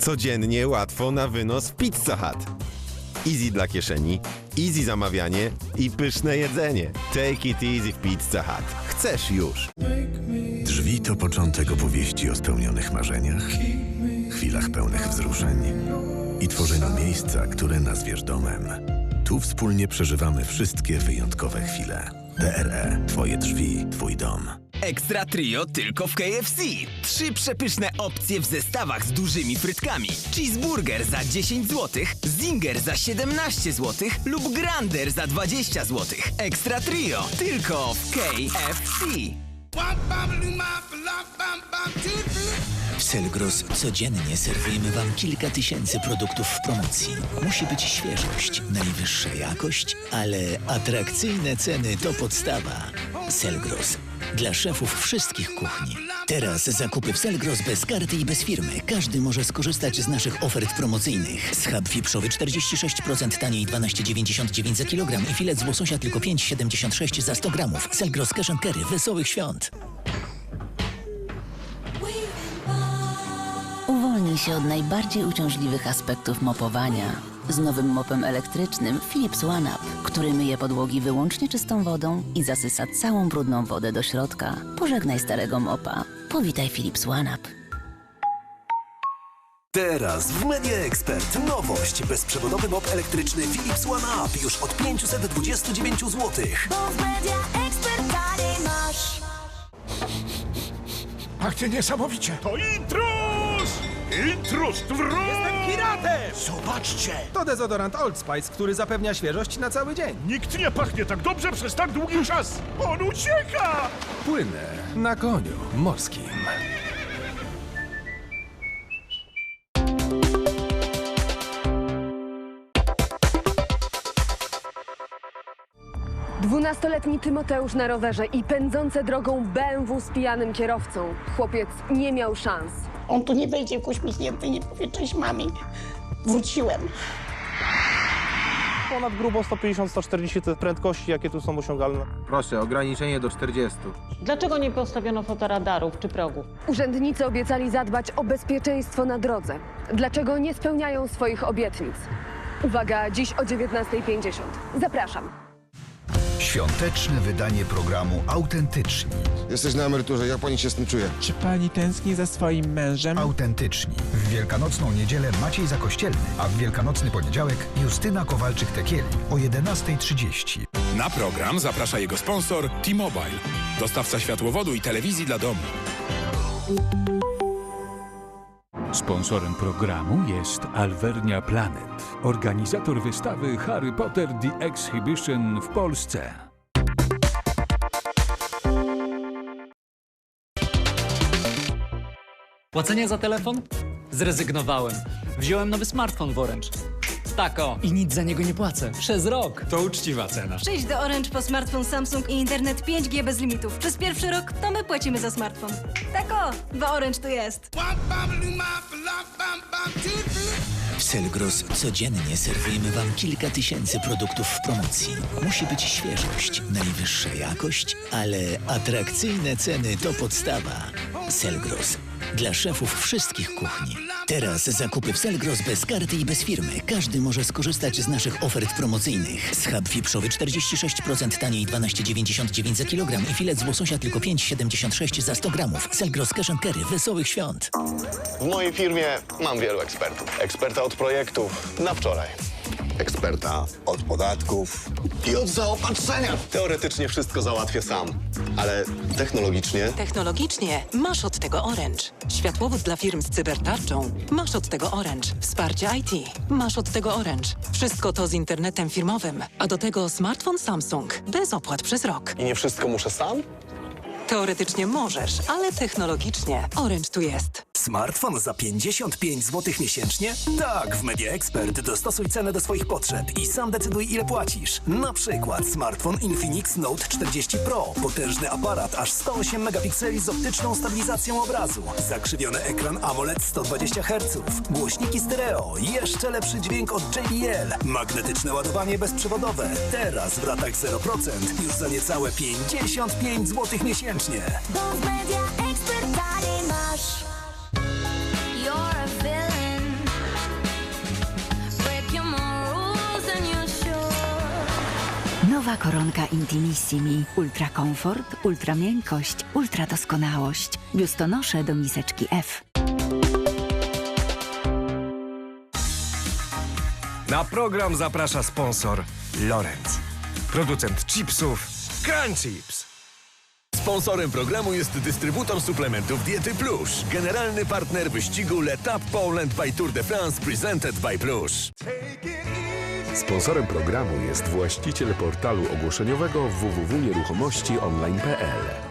Codziennie łatwo na wynos w Pizza Hut. Easy dla kieszeni, easy zamawianie i pyszne jedzenie. Take it easy w Pizza Hut. Chcesz już. Drzwi to początek opowieści o spełnionych marzeniach, chwilach pełnych wzruszeń i tworzeniu miejsca, które nazwiesz domem. Tu wspólnie przeżywamy wszystkie wyjątkowe chwile. DRE. Twoje drzwi, Twój dom. Ekstra Trio tylko w KFC. Trzy przepyszne opcje w zestawach z dużymi frytkami. Cheeseburger za 10 zł, Zinger za 17 zł lub Grander za 20 zł. Ekstra Trio tylko w KFC. W Selgros codziennie serwujemy Wam kilka tysięcy produktów w promocji. Musi być świeżość, najwyższa jakość, ale atrakcyjne ceny to podstawa. Selgros. Dla szefów wszystkich kuchni. Teraz zakupy w Selgros bez karty i bez firmy. Każdy może skorzystać z naszych ofert promocyjnych. Schab wieprzowy 46% taniej 12,99 za kilogram i filet z łososia tylko 5,76 za 100 gramów. Selgros Cash and Carry. Wesołych świąt! Uwolnij się od najbardziej uciążliwych aspektów mopowania z nowym mopem elektrycznym Philips OneUp, który myje podłogi wyłącznie czystą wodą i zasysa całą brudną wodę do środka. Pożegnaj starego mopa. Powitaj Philips OneUp. Teraz w Media Expert nowość. Bezprzewodowy mop elektryczny Philips One Up już od 529 zł. Bo w media ekspertanie masz. Pachnie niesamowicie. To intruz! Intruz wróć! Jestem piratem! Zobaczcie. To dezodorant Old Spice, który zapewnia świeżość na cały dzień. Nikt nie pachnie tak dobrze przez tak długi czas! On ucieka! Płynę na koniu morskim. Dwunastoletni Tymoteusz na rowerze i pędzące drogą BMW z pijanym kierowcą. Chłopiec nie miał szans. On tu nie wejdzie uśmiechnięty i nie powie cześć mami. Wróciłem. Ponad grubo 150-140 te prędkości, jakie tu są osiągalne. Proszę, ograniczenie do 40. Dlaczego nie postawiono fotoradarów czy progów? Urzędnicy obiecali zadbać o bezpieczeństwo na drodze. Dlaczego nie spełniają swoich obietnic? Uwaga, dziś o 19.50. Zapraszam. Świąteczne wydanie programu Autentyczni. Jesteś na emeryturze, jak pani się z tym czuje? Czy pani tęskni za swoim mężem? Autentyczni. W wielkanocną niedzielę Maciej Zakościelny, a w wielkanocny poniedziałek Justyna Kowalczyk-Tekieli o 11.30. Na program zaprasza jego sponsor T-Mobile, dostawca światłowodu i telewizji dla domu. Sponsorem programu jest Alvernia Planet, organizator wystawy Harry Potter The Exhibition w Polsce. Płacenie za telefon? Zrezygnowałem. Wziąłem nowy smartfon w Orange. Tako. I nic za niego nie płacę. Przez rok. To uczciwa cena. Przyjdź do Orange po smartfon Samsung i internet 5G bez limitów. Przez pierwszy rok to my płacimy za smartfon. Tak o, bo Orange tu jest. W Selgros codziennie serwujemy Wam kilka tysięcy produktów w promocji. Musi być świeżość, najwyższa jakość, ale atrakcyjne ceny to podstawa. Selgros. Dla szefów wszystkich kuchni. Teraz zakupy w Selgros bez karty i bez firmy. Każdy może skorzystać z naszych ofert promocyjnych. Schab wieprzowy 46% taniej 12,99 za kilogram i filet z łososia tylko 5,76 za 100 gramów. Selgros Cash and Carry. Wesołych świąt! W mojej firmie mam wielu ekspertów. Eksperta od projektów na wczoraj. Eksperta od podatków i od zaopatrzenia. Teoretycznie wszystko załatwię sam, ale technologicznie Technologicznie masz od tego Orange. Światłowód dla firm z cybertarczą masz od tego Orange. Wsparcie IT masz od tego Orange. Wszystko to z internetem firmowym, a do tego smartfon Samsung bez opłat przez rok. i nie wszystko muszę sam? Teoretycznie możesz, ale technologicznie Orange tu jest. Smartfon za 55 zł miesięcznie? Tak, w Media Expert dostosuj cenę do swoich potrzeb i sam decyduj ile płacisz. Na przykład smartfon Infinix Note 40 Pro. Potężny aparat aż 108 megapikseli z optyczną stabilizacją obrazu. Zakrzywiony ekran AMOLED 120 Hz. Głośniki stereo. Jeszcze lepszy dźwięk od JBL. Magnetyczne ładowanie bezprzewodowe. Teraz w ratach 0% już za niecałe 55 zł miesięcznie. Bo w media ekspertanie masz. Nowa koronka Intimissimi. Ultra komfort, ultra miękkość, ultra doskonałość. Biustonosze do miseczki F. Na program zaprasza sponsor Lorenz. Producent chipsów Crunchips. Sponsorem programu jest dystrybutor suplementów Diety Plus. Generalny partner wyścigu L'Etape Poland by Tour de France presented by Plus. Sponsorem programu jest właściciel portalu ogłoszeniowego www.nieruchomościonline.pl.